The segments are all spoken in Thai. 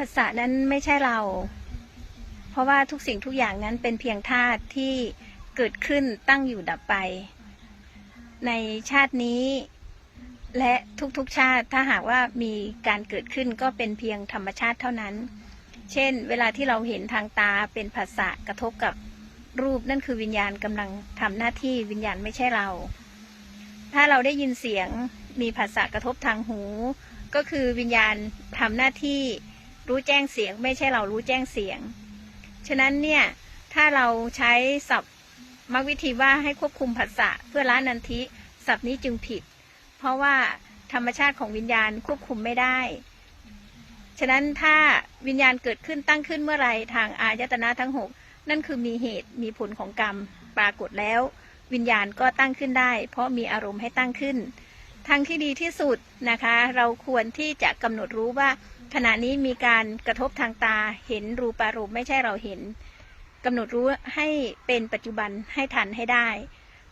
ภาษานั้นไม่ใช่เรา เพราะว่าทุกสิ่งทุกอย่างนั้นเป็นเพียงธาตุที่เกิดขึ้นตั้งอยู่ดับไป ในชาตินี้ และทุกๆชาติถ้าหากว่ามีการเกิดขึ้นก็เป็นเพียงธรรมชาติเท่านั้น เช่น เวลาที่เราเห็นทางตาเป็นภาษากระทบกับรูปนั่นคือวิญญาณกำลังทำหน้าที่วิญญาณไม่ใช่เรา ถ้าเราได้ยินเสียงมีภาษากระทบทางหู ก็คือวิญญาณทำหน้าที่ รู้แจ้งเสียง ไม่ใช่เรารู้แจ้งเสียง ฉะนั้นเนี่ยถ้าเราใช้ศัพท์มรรควิธีว่าให้ควบคุมภาษาเพื่อละนันทิศัพท์นี้จึงผิด เพราะว่าธรรมชาติของวิญญาณควบคุมไม่ได้ ฉะนั้นถ้าวิญญาณเกิดขึ้นตั้งขึ้นเมื่อไรทางอายตนะทั้งหกนั่นคือมีเหตุมีผลของกรรมปรากฏแล้ว วิญญาณก็ตั้งขึ้นได้ เพราะมีอารมณ์ให้ตั้งขึ้น ทางที่ดีที่สุดนะคะ เราควรที่จะกำหนดรู้ว่า ขณะนี้มีการกระทบทางตาเห็นรูปารมณ์ไม่ใช่เราเห็นกำหนดรู้ให้เป็นปัจจุบันให้ทันให้ได้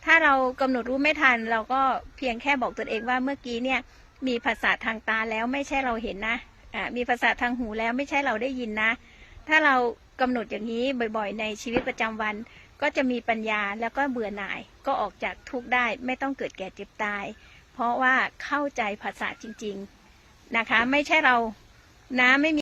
ถ้าเรากำหนดรู้ไม่ทัน เราก็เพียงแค่บอกตนเองว่าเมื่อกี้เนี่ยมีภาษาทางตาแล้วไม่ใช่เราเห็นนะอ่ามีภาษาทางหูแล้วไม่ใช่เราได้ยินนะ ถ้าเรากำหนดอย่างนี้บ่อยๆ ในชีวิตประจำวัน ก็จะมีปัญญาแล้วก็เบื่อหน่ายก็ออกจากทุกข์ได้ไม่ต้องเกิดแก่เจ็บตาย เพราะว่าเข้าใจภาษาจริง ๆ นะคะ ไม่ใช่เรานะไม่มี